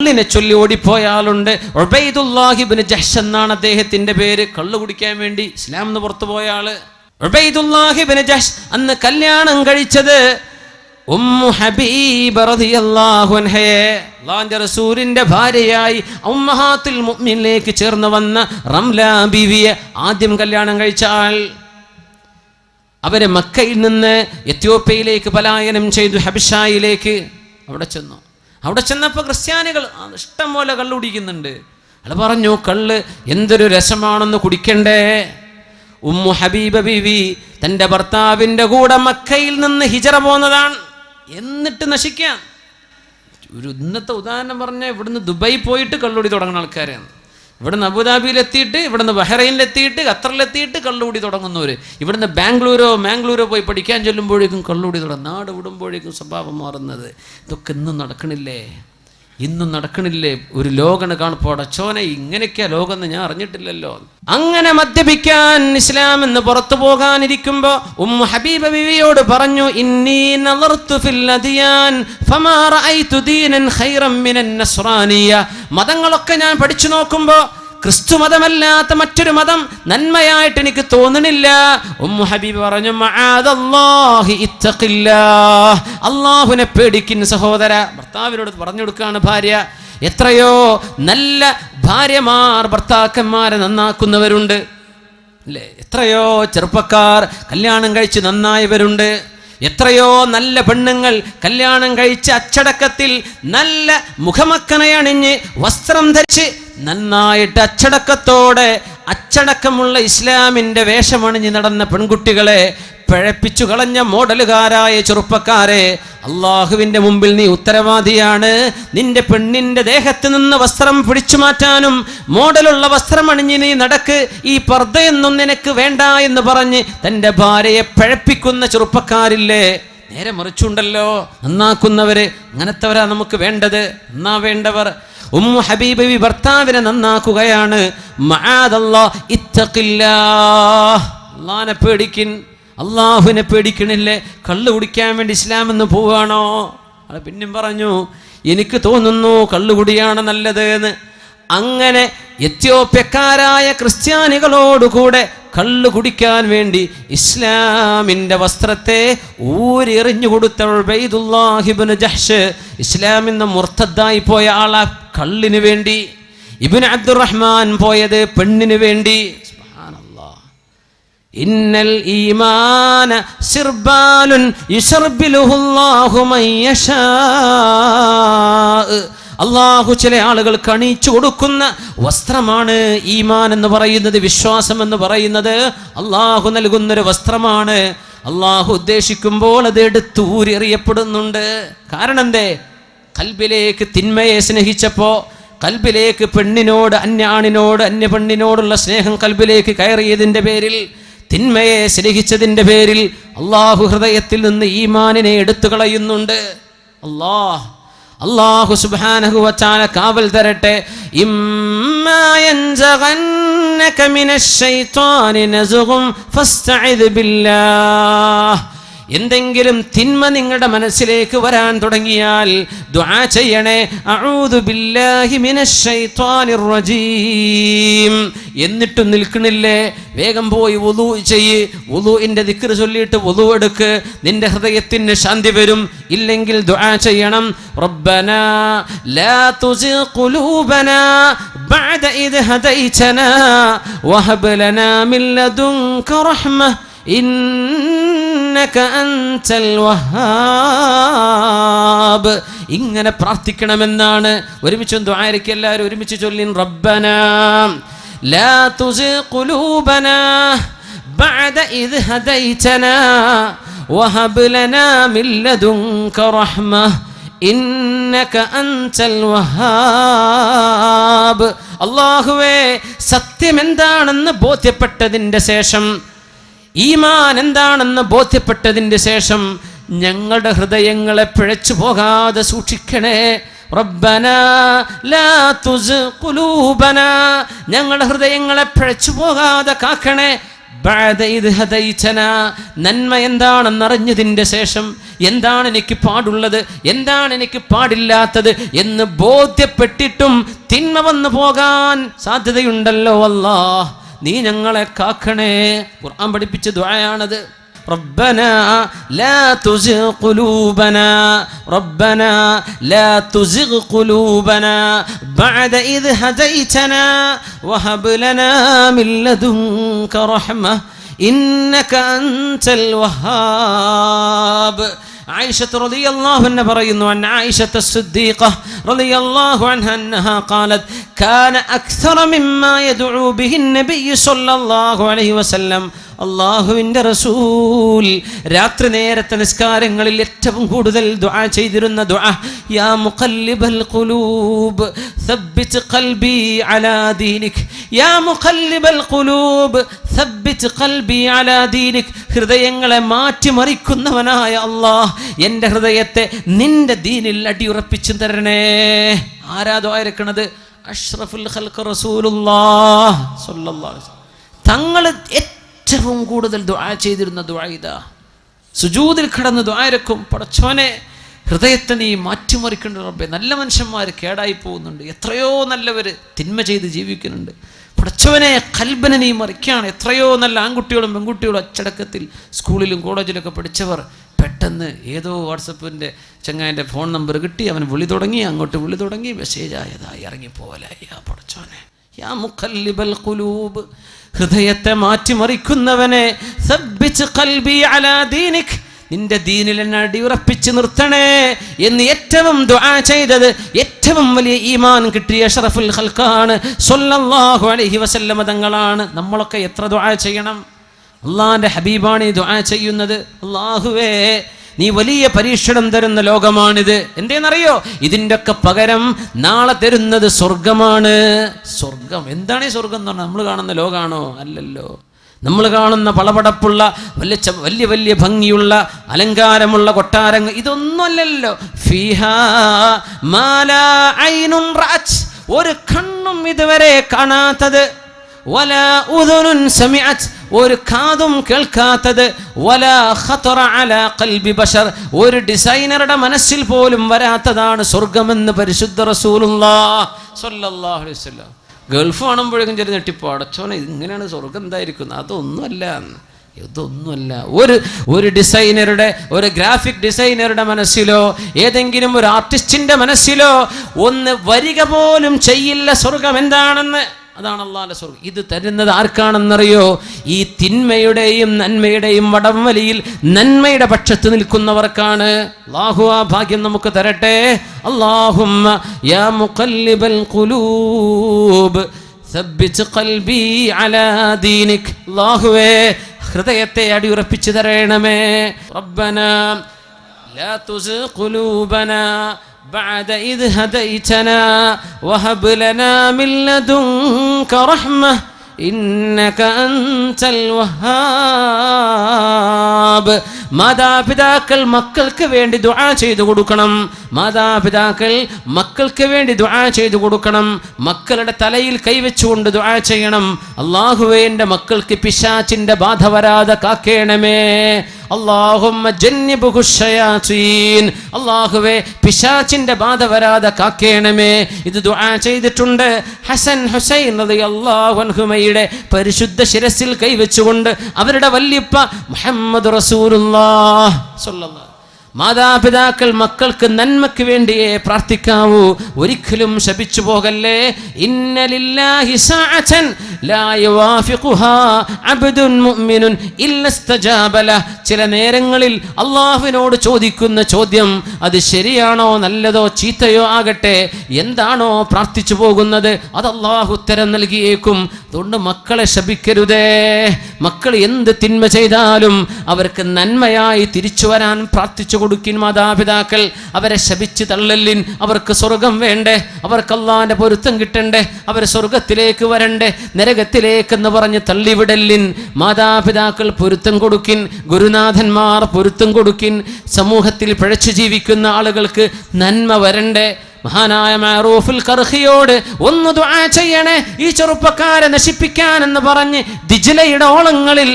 കള്ളിനെ ചൊല്ലി ഓടിപ്പോയ ആളുണ്ട്. ഒബൈദുല്ലാഹിബിന് ജഹ്ഷ് എന്നാണ് അദ്ദേഹത്തിന്റെ പേര്. കള്ള് കുടിക്കാൻ വേണ്ടി ഇസ്ലാം എന്ന് പുറത്തു പോയ ആൾ. ഒബൈദുല്ലാഹിബിന് ജഹ്ഷ് അന്ന് കല്യാണം കഴിച്ചത് ഉമ്മു റസൂലിന്റെ ഭാര്യയായി ഉമ്മഹാത്തുൽ മുഅ്മിനിലേക്ക് ചേർന്ന് വന്ന റംല ബീവിയെ ആദ്യം കല്യാണം കഴിച്ചാൽ അവരെ മക്കയിൽ നിന്ന് എത്യോപ്യയിലേക്ക് പലായനം ചെയ്തു ഹബിഷായിലേക്ക്. അവിടെ ചെന്നു. അവിടെ ചെന്നപ്പോൾ ക്രിസ്ത്യാനികൾ ഇഷ്ടം പോലെ കള്ള് കുടിക്കുന്നുണ്ട്. അയാൾ പറഞ്ഞു കള്ള് എന്തൊരു രസമാണെന്ന് കുടിക്കണ്ടേ? ഉമ്മു ഹബീബ ബിവി തന്റെ ഭർത്താവിന്റെ കൂടെ മക്കയിൽ നിന്ന് ഹിജറ പോന്നതാണ്. എന്നിട്ട് നശിക്കാം. ഒരു ഇന്നത്തെ ഉദാഹരണം പറഞ്ഞാൽ ഇവിടുന്ന് ദുബായി പോയിട്ട് കള്ളുടി തുടങ്ങുന്ന ആൾക്കാരാണ്. ഇവിടുന്ന് അബുദാബിയിലെത്തിയിട്ട് ഇവിടുന്ന് ബഹ്റൈനിലെത്തിയിട്ട് ഖത്തറിലെത്തിയിട്ട് കള്ളുകൂടി തുടങ്ങുന്നവർ ഇവിടുന്ന് ബാംഗ്ലൂരോ മാംഗ്ലൂരോ പോയി പഠിക്കാൻ ചെല്ലുമ്പോഴേക്കും കള്ളുകൂടി തുടങ്ങും. നാട് വിടുമ്പോഴേക്കും സ്വഭാവം മാറുന്നത്. ഇതൊക്കെ ഇന്നും നടക്കണില്ലേ? ഇന്നും നടക്കണില്ലേ? ഒരു ലോകന് കാണപ്പോ അടച്ചോനെ ഇങ്ങനെയൊക്കെയാ ലോകം എന്ന് ഞാൻ അറിഞ്ഞിട്ടില്ലല്ലോ. അങ്ങനെ മദ്യപിക്കാൻ ഇസ്ലാം എന്ന് പുറത്തു പോകാനിരിക്കുമ്പോ ഉമ്മ ഹബീബ ബിവിയോട് പറഞ്ഞു ഇന്നി മതങ്ങളൊക്കെ ഞാൻ പഠിച്ചു നോക്കുമ്പോ ക്രിസ്തു മതമല്ലാത്ത മറ്റൊരു മതം നന്മയായിട്ട് എനിക്ക് തോന്നണില്ല. ഉമ്മു ഹബീബ് പറഞ്ഞു അള്ളാഹുവിനെ പേടിക്കുന്ന സഹോദര ഭർത്താവിനോട് പറഞ്ഞു കൊടുക്കുകയാണ് ഭാര്യ. എത്രയോ നല്ല ഭാര്യമാർ ഭർത്താക്കന്മാരെ നന്നാക്കുന്നവരുണ്ട്. അല്ലേ എത്രയോ ചെറുപ്പക്കാർ കല്യാണം കഴിച്ച് നന്നായവരുണ്ട്. എത്രയോ നല്ല പെണ്ണുങ്ങൾ കല്യാണം കഴിച്ച് അച്ചടക്കത്തിൽ നല്ല മുഖമക്കനെ അണിഞ്ഞ് വസ്ത്രം ധരിച്ച് നന്നായിട്ട് അച്ചടക്കത്തോടെ അച്ചടക്കമുള്ള ഇസ്ലാമിന്റെ വേഷമണിഞ്ഞ് നടന്ന പെൺകുട്ടികളെ പിഴപ്പിച്ചു കളഞ്ഞ മോഡലുകാരായ ചെറുപ്പക്കാരെ അള്ളാഹുവിന്റെ മുമ്പിൽ നീ ഉത്തരവാദിയാണ്. നിന്റെ പെണ്ണിന്റെ ദേഹത്ത് നിന്ന് വസ്ത്രം പിടിച്ചു മാറ്റാനും മോഡലുള്ള വസ്ത്രം അണിഞ്ഞ് നീ നടക്ക് ഈ പർദ്ദയൊന്നും നിനക്ക് വേണ്ട എന്ന് പറഞ്ഞ് തന്റെ ഭാര്യയെ പിഴപ്പിക്കുന്ന ചെറുപ്പക്കാരില്ലേ? നേരെ മറിച്ചുണ്ടല്ലോ. നന്നാക്കുന്നവര് അങ്ങനത്തെവരാ നമുക്ക് വേണ്ടത്. നന്നാ വേണ്ടവർ. ഉമ്മു ഹബീബി ഭർത്താവിനെ നന്നാക്കുകയാണ്. അള്ളാനെ പേടിക്കിൻ. അള്ളാഹുവിനെ പേടിക്കണില്ലേ? കള്ളു കുടിക്കാൻ വേണ്ടി ഇസ്ലാം എന്ന് പോവുകയാണോ? അത് പിന്നെയും പറഞ്ഞു എനിക്ക് തോന്നുന്നു കള്ളുകുടിയാണ് നല്ലത് എന്ന് അങ്ങനെ എത്യോപ്യക്കാരായ ക്രിസ്ത്യാനികളോടുകൂടെ കള്ളു കുടിക്കാൻ വേണ്ടി ഇസ്ലാമിന്റെ വസ്ത്രത്തെ ഊരെറിഞ്ഞു കൊടുത്ത ഉബൈദുല്ലാഹിബ്നു ജഹ്ഷ്. ഇസ്ലാമിൽ മുർത്തദ്ദായി പോയ ആളാ കള്ളിന് വേണ്ടി. ഇബിൻ അബ്ദുറഹ്മാൻ പോയത് പെണ്ണിന് വേണ്ടി. ഇന്നൽ ഈമാന സിർബാലുൻ യുസർബിലുഹുല്ലാഹു മൻ അള്ളാഹു ചില ആളുകൾ കണിച്ചു കൊടുക്കുന്ന വസ്ത്രമാണ് ഈമാൻ എന്ന് പറയുന്നത് വിശ്വാസം എന്ന് പറയുന്നത്. അള്ളാഹു നൽകുന്നൊരു വസ്ത്രമാണ്. അള്ളാഹു ഉദ്ദേശിക്കുമ്പോൾ അത് എടുത്തൂരെറിയപ്പെടുന്നുണ്ട് കാരണം എന്തേ? കൽബിലേക്ക് തിന്മയെ സ്നേഹിച്ചപ്പോൾ കൽബിലേക്ക് പെണ്ണിനോട് അന്യാണിനോട് അന്യ പെണ്ണിനോടുള്ള സ്നേഹം കൽബിലേക്ക് കയറിയതിന്റെ പേരിൽ തിന്മയെ സ്നേഹിച്ചതിന്റെ പേരിൽ അള്ളാഹു ഹൃദയത്തിൽ നിന്ന് ഈമാനിനെ എടുത്തു കളയുന്നുണ്ട്. അള്ളാഹ് അള്ളാഹു സുബ്ഹാനഹു വതആല കാവൽ തരട്ടെ. ഇമ്മാ എന്തെങ്കിലും തിന്മ നിങ്ങളുടെ മനസ്സിലേക്ക് വരാൻ തുടങ്ങിയാൽ ദുആ ചെയ്യണേ. റജീം. എന്നിട്ടും നിൽക്കണില്ലേ? വേഗം പോയി വുളു ചെയ്യ്. വുളുവിന്റെ ദിക്ർ ചൊല്ലിയിട്ട് വുളു എടുക്ക്. നിന്റെ ഹൃദയത്തിന് ശാന്തി വരും. ഇല്ലെങ്കിൽ ദുആ ചെയ്യണം. റബ്ബന ലാ തുസി ഖുലൂബന ബഅദ ഇദ് ഹദൈതനാ വഹബ് ലനാ മിൻ ലദുൻക റഹ്മ ഇന്നക അൻതൽ വഹാബ്. ഇങ്ങനെ പ്രാർത്ഥിക്കണമെന്നാണ്. ഒരുമിച്ച് ദ്വാരയ്ക്ക് എല്ലാവരും ഒരുമിച്ച് ചൊല്ലിൻ റബ്ബനാ ലാ തുസി ബഅദ ഇദ് ഹദൈതനാ വഹബ് ലനാ മിൻ ലദുൻക റഹ്മ. ഇന്നക അൻതൽ വഹാബ്. അല്ലാഹുവേ സത്യം എന്താണെന്ന് ബോധ്യപ്പെട്ടതിന്റെ ശേഷം ഈമാൻ എന്താണെന്ന് ബോധ്യപ്പെട്ടതിന്റെ ശേഷം ഞങ്ങളുടെ ഹൃദയങ്ങളെ പിഴച്ചു പോകാതെ സൂക്ഷിക്കണേ. റബ്ബന ലാ ഞങ്ങളുടെ ഹൃദയങ്ങളെ പിഴച്ചു പോകാതെ കാക്കണേ. നന്മ എന്താണെന്നറിഞ്ഞതിന്റെ ശേഷം എന്താണ് എനിക്ക് പാടുള്ളത്? എന്താണ് എനിക്ക് പാടില്ലാത്തത്? എന്ന് ബോധ്യപ്പെട്ടിട്ടും തിന്മ വന്നു പോകാൻ സാധ്യതയുണ്ടല്ലോ അല്ലാ നീ ഞങ്ങളെ കാക്കണേ ഖുർആൻ പഠിപ്പിച്ച ദുആയാണത് ربنا لا تزغ قلوبنا ربنا لا تزغ قلوبنا بعد إذ هديتنا وهب لنا من لدنك رحمة إنك أنت الوهاب عائشة رضي الله عنها പറയുന്നു عن عائشة الصديقة رضي الله عنها أنها قالت كان أكثر مما يدعو به النبي صلى الله عليه وسلم അള്ളാഹുവിൻ്റെ റസൂൽ രാത്രി നേരത്തെ നിസ്കാരങ്ങളിൽ ഏറ്റവും കൂടുതൽ ദുആ ചെയ്തിരുന്ന ദുആ യാ മുഖല്ലിബൽ ഖുലൂബ് സബ്ബിത് ഖൽബി അലാ ദീനിക് യാ മുഖല്ലിബൽ ഖുലൂബ് സബ്ബിത് ഖൽബി അലാ ദീനിക് ഹൃദയങ്ങളെ മാറ്റിമറിക്കുന്നവനായ അള്ളാഹ് എൻ്റെ ഹൃദയത്തെ നിന്റെ ദീനിൽ അടിയുറപ്പിച്ചു തരണേ ആരാ ദുആ ഇറക്കണത് അഷ്റഫുൽ ഖൽഖ് റസൂലുള്ളാഹ് തങ്ങൾ ഏറ്റവും കൂടുതൽ ദുആ ചെയ്തിരുന്ന ദുആ ഇതാ. സുജൂദിൽ കിടന്ന് ദ്വാരക്കും പടച്ചോനെ ഹൃദയത്തെ നീ മാറ്റിമറിക്കേണ്ട റബ്ബെ നല്ല മനുഷ്യന്മാർ കേടായി പോകുന്നുണ്ട്. എത്രയോ നല്ലവർ തിന്മ ചെയ്ത് ജീവിക്കുന്നുണ്ട്. പടച്ചവനെ കൽബനെ നീ മറിക്കുകയാണ് എത്രയോ നല്ല ആൺകുട്ടികളും പെൺകുട്ടികളും അച്ചടക്കത്തിൽ സ്കൂളിലും കോളേജിലൊക്കെ പഠിച്ചവർ പെട്ടെന്ന് ഏതോ വാട്സപ്പിന്റെ ചങ്ങാന്റെ ഫോൺ നമ്പർ കിട്ടി അവൻ വിളി തുടങ്ങി അങ്ങോട്ട് വിളി തുടങ്ങി മെസ്സേജ് ആയതായി ഇറങ്ങിപ്പോലായി ആ പടച്ചോനെ യാ മുഖല്ലിബൽ കുലൂബ് ഹൃദയത്തെ മാറ്റിമറിക്കുന്നവനെ നിന്റെ ദീനിൽ എന്നെ അടിയുറപ്പിച്ച് നിർത്തണേ എന്ന് ഏറ്റവും ദുആ ചെയ്തത് ഏറ്റവും വലിയ ഈമാൻ കിട്ടിയ ഷറഫുൽ ഖൽഖാണ് സല്ലല്ലാഹു അലൈഹി വസല്ലമ തങ്ങളാണ്. നമ്മളൊക്കെ എത്ര ദുആ ചെയ്യണം? അള്ളാഹിന്റെ ഹബീബാണ് ഈ ദുആ ചെയ്യുന്നത്. അള്ളാഹുവേ നീ വലിയ പരീക്ഷണം തരുന്ന ലോകമാണിത്. എന്തേന്നറിയോ? ഇതിന്റെയൊക്കെ പകരം നാളെ തരുന്നത് സ്വർഗമാണ് സ്വർഗം എന്താണ് ഈ സ്വർഗം എന്ന് നമ്മൾ കാണുന്ന ലോകമാണോ അല്ലല്ലോ. നമ്മൾ കാണുന്ന പളപടപ്പുള്ള വലിയ വലിയ വലിയ ഭംഗിയുള്ള അലങ്കാരമുള്ള കൊട്ടാരങ്ങൾ ഇതൊന്നുമല്ലല്ലോ. ഒരു കണ്ണും ഇതുവരെ കാണാത്തത്. ഒരു കാതും കേൾക്കാത്തത് ബശർ ഒരു ഡിസൈനറുടെ മനസ്സിൽ പോലും വരാത്തതാണ് സ്വർഗമെന്ന് പരിശുദ്ധ റസൂലുള്ള ഗൾഫ് കാണുമ്പോഴേക്കും ചെറിയ ഞെട്ടിപ്പോ അടച്ചോനെ ഇങ്ങനെയാണ് സ്വർഗം എന്തായിരിക്കുന്നത്? അതൊന്നുമല്ല. എന്ന്. ഇതൊന്നുമല്ല. ഒരു ഒരു ഡിസൈനറുടെ ഒരു ഗ്രാഫിക് ഡിസൈനറുടെ മനസ്സിലോ ഏതെങ്കിലും ഒരു ആർട്ടിസ്റ്റിന്റെ മനസ്സിലോ ഒന്ന് വരിക പോലും ചെയ്യില്ല സ്വർഗം എന്താണെന്ന്. അതാണ് അള്ളാന്റെ സ്വർഗം ഇത് തരുന്നത് ആർക്കാണെന്നറിയോ? ഈ തിന്മയുടെയും നന്മയുടെയും വടംവലിയിൽ നന്മയുടെ പക്ഷത്ത് നിൽക്കുന്നവർക്കാണ്. അള്ളാഹു ആ ഭാഗ്യം നമുക്ക് തരട്ടെ. അള്ളാഹുമ്മ യാ മുഖല്ലിബൽ കുലൂബ് അലാ ദീനിക്. ഹൃദയത്തെ അടിയുറപ്പിച്ചു തരണമേ. റബ്ബന ലാ തുസ് ഖുലൂബനാ بعد إذ هديتنا وهب لنا من لدنك رحمة إنك أنت الوهاب മാതാപിതാക്കൾ മക്കൾക്ക് വേണ്ടി ദുആ ചെയ്തു കൊടുക്കണം മാതാപിതാക്കൾ മക്കൾക്ക് വേണ്ടി ദുആ ചെയ്തു കൊടുക്കണം മക്കളുടെ തലയിൽ കൈവച്ചുകൊണ്ട് ദുആ ചെയ്യണം അള്ളാഹുവേ എൻ്റെ മക്കൾക്ക് പിശാച്ചിൻ്റെ ബാധ വരാതെ കാക്കേണമേ അള്ളാഹുമ്മ ജന്യബുഹു ശയാത്തീൻ അള്ളാഹുവേ പിശാച്ചിന്റെ ബാധ വരാതെ കാക്കേണമേ. ഇത് ദുആ ചെയ്തിട്ടുണ്ട്. ഹസൻ ഹുസൈൻ റളിയല്ലാഹു അൻഹുമയുടെ പരിശുദ്ധ ശിരസിൽ കൈവച്ചുകൊണ്ട് അവരുടെ വല്യപ്പ മുഹമ്മദ് സ്വല്ലല്ലാഹു മാതാപിതാക്കൾ മക്കൾക്ക് നന്മയ്ക്ക് വേണ്ടിയേ പ്രാർത്ഥിക്കാവൂ. ഒരിക്കലും ശപിച്ചു പോകല്ലേ. ഇന്നലില്ലാഹി സാഅതൻ ലാ യുവാഫിഖുഹാ അബ്ദുൻ മുഅ്മിനുൻ ഇല്ല ഇസ്തജാബ ലഹ്. ചില നേരങ്ങളിൽ അള്ളാഹുവിനോട് ചോദിക്കുന്ന ചോദ്യം അത് ശരിയാണോ നല്ലതോ ചീത്തയോ ആകട്ടെ? എന്താണോ പ്രാർത്ഥിച്ചു പോകുന്നത്? അത് അള്ളാഹു ഉത്തരം നൽകിയേക്കും. അതുകൊണ്ട് മക്കളെ ശപിക്കരുതേ. മക്കൾ എന്ത് തിന്മ ചെയ്താലും അവർക്ക് നന്മയായി തിരിച്ചു വരാൻ പ്രാർത്ഥിച്ചു കൊടുക്കിൻ മാതാപിതാക്കൾ. അവരെ ശപിച്ച് തള്ളല്ലിൻ അവർക്ക് സ്വർഗം വേണ്ടേ? അവർക്ക് അള്ളാഹിന്റെ പൊരുത്തം കിട്ടണ്ടേ? അവർ സ്വർഗത്തിലേക്ക് വരണ്ടേ? നരകത്തിലേക്കെന്ന് പറഞ്ഞ് തള്ളിവിടല്ലിൻ മാതാപിതാക്കൾ പൊരുത്തം കൊടുക്കിൻ. ഗുരുനാ ഗുരുനാഥന്മാർ പൊരുത്തം കൊടുക്കിൻ സമൂഹത്തിൽ പിഴച്ചു ജീവിക്കുന്ന ആളുകൾക്ക് നന്മ വരണ്ടേ? മഹാനായ മാറൂഫുൽ കർഹിയോട് ഒന്ന് ദുആ ചെയ്യണേ. ഈ ചെറുപ്പക്കാരെ നശിപ്പിക്കാൻ എന്ന് പറഞ്ഞ് ദിജിലയുടെ ഓളങ്ങളിൽ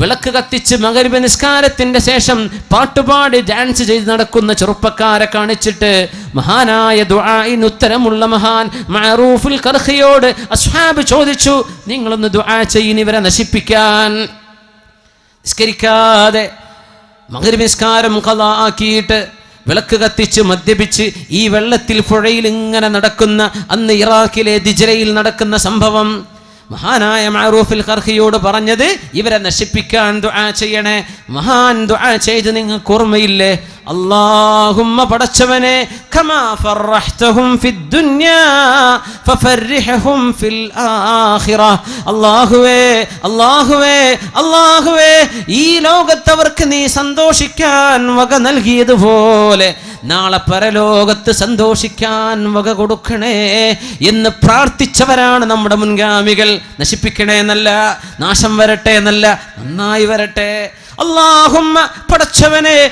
വിളക്ക് കത്തിച്ച് മകരിബ നിസ്കാരത്തിന്റെ ശേഷം പാട്ടുപാടി ഡാൻസ് ചെയ്ത് നടക്കുന്ന ചെറുപ്പക്കാരെ കാണിച്ചിട്ട് മഹാനായ ദുആഇന് ഉത്തരമുള്ള മഹാൻ മാറൂഫുൽ കർഹിയോട് അസ്ഹാബ് ചോദിച്ചു നിങ്ങളൊന്ന് ദുആ ചെയ്യിന് ഇവരെ നശിപ്പിക്കാൻ. നിസ്കരിക്കാതെ മകരിബ് നിസ്കാരം കഥ ആക്കിയിട്ട് വിളക്ക് കത്തിച്ച് മദ്യപിച്ച് ഈ വെള്ളത്തിൽ പുഴയിൽ ഇങ്ങനെ നടക്കുന്ന അന്ന് ഇറാഖിലെ ദിജരയിൽ നടക്കുന്ന സംഭവം മഹാനായ മാറൂഫിൽ കർഹിയോട് പറഞ്ഞത് ഇവരെ നശിപ്പിക്കാൻ ദുആ ചെയ്യണേ. മഹാൻ ദുആ ചെയ്ത് നിങ്ങൾക്ക് ഓർമ്മയില്ലേ? അല്ലാഹുമ്മ പടച്ചവനെ കമാ ഫർറഹ്തഹും ഫിദ് ദുനിയാ ഫഫർരിഹും ഫിൽ ആഖിറ. അല്ലാഹുവേ അല്ലാഹുവേ അല്ലാഹുവേ ഈ ലോകത്തവർക്ക് നീ സന്തോഷിക്കാൻ വക നൽകിയതുപോലെ നാളെ പരലോകത്ത് സന്തോഷിക്കാൻ വക കൊടുക്കണേ എന്ന് പ്രാർത്ഥിച്ചവരാണ് നമ്മുടെ മുൻഗാമികൾ. നശിപ്പിക്കണേ എന്നല്ല നാശം വരട്ടെ എന്നല്ല നന്നായി വരട്ടെ. അള്ളാഹുമ്മ പടച്ചവനെ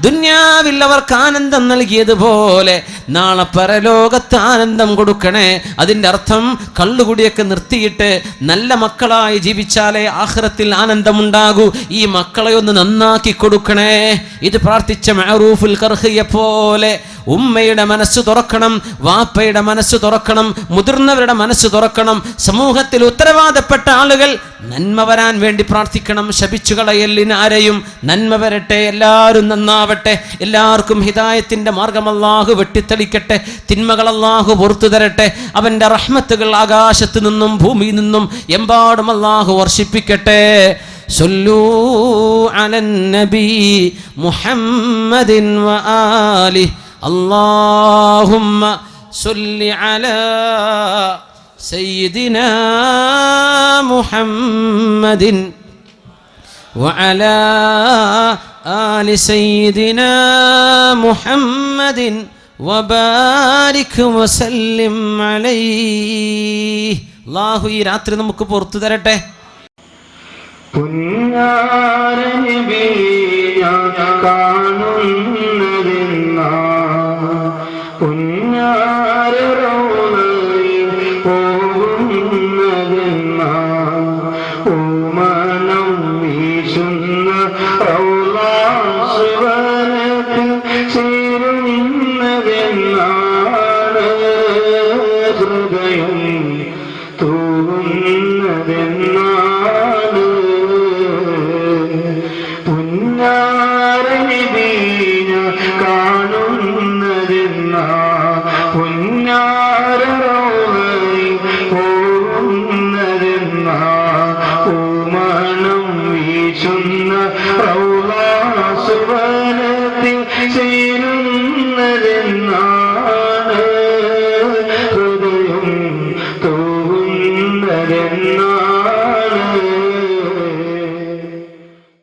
ദുന്യാവിൽ അവർക്ക് ആനന്ദം നൽകിയതുപോലെ നാളെ പരലോകത്ത് ആനന്ദം കൊടുക്കണേ. അതിന്റെ അർത്ഥം കള്ളുകുടിയൊക്കെ നിർത്തിയിട്ട് നല്ല മക്കളായി ജീവിച്ചാലേ ആഹ്റത്തിൽ ആനന്ദമുണ്ടാകൂ. ഈ മക്കളെ ഒന്ന് നന്നാക്കി കൊടുക്കണേ. ഇത് പ്രാർത്ഥിച്ച മെഹറൂഫുൽ കർഹിയെ പോലെ ഉമ്മയുടെ മനസ്സ് തുറക്കണം വാപ്പയുടെ മനസ്സ് തുറക്കണം മുതിർന്നവരുടെ മനസ്സ് തുറക്കണം സമൂഹത്തിൽ ഉത്തരവാദപ്പെട്ട ആളുകൾ നന്മ വരാൻ വേണ്ടി പ്രാർത്ഥിക്കണം ശപിച്ചു കളയല്ലിന് ആരെയും നന്മ വരട്ടെ എല്ലാവരും നന്നാവട്ടെ എല്ലാവർക്കും ഹിദായത്തിന്റെ മാർഗം അല്ലാഹു വെട്ടിത്തെളിക്കട്ടെ തിന്മകൾ അല്ലാഹു പുറത്തു തരട്ടെ അവന്റെ റഹ്മത്തുകൾ ആകാശത്ത് നിന്നും ഭൂമിയിൽ നിന്നും എമ്പാടും അല്ലാഹു വർഷിപ്പിക്കട്ടെ صلوا على النبي محمد وآله اللهم صل على سيدنا محمد وعلى آل سيدنا محمد وبارك وسلم عليه الله ഈ രാത്രി നമുക്ക് പുറത്തു തരട്ടെ പുന്നാരനബി i'm gonna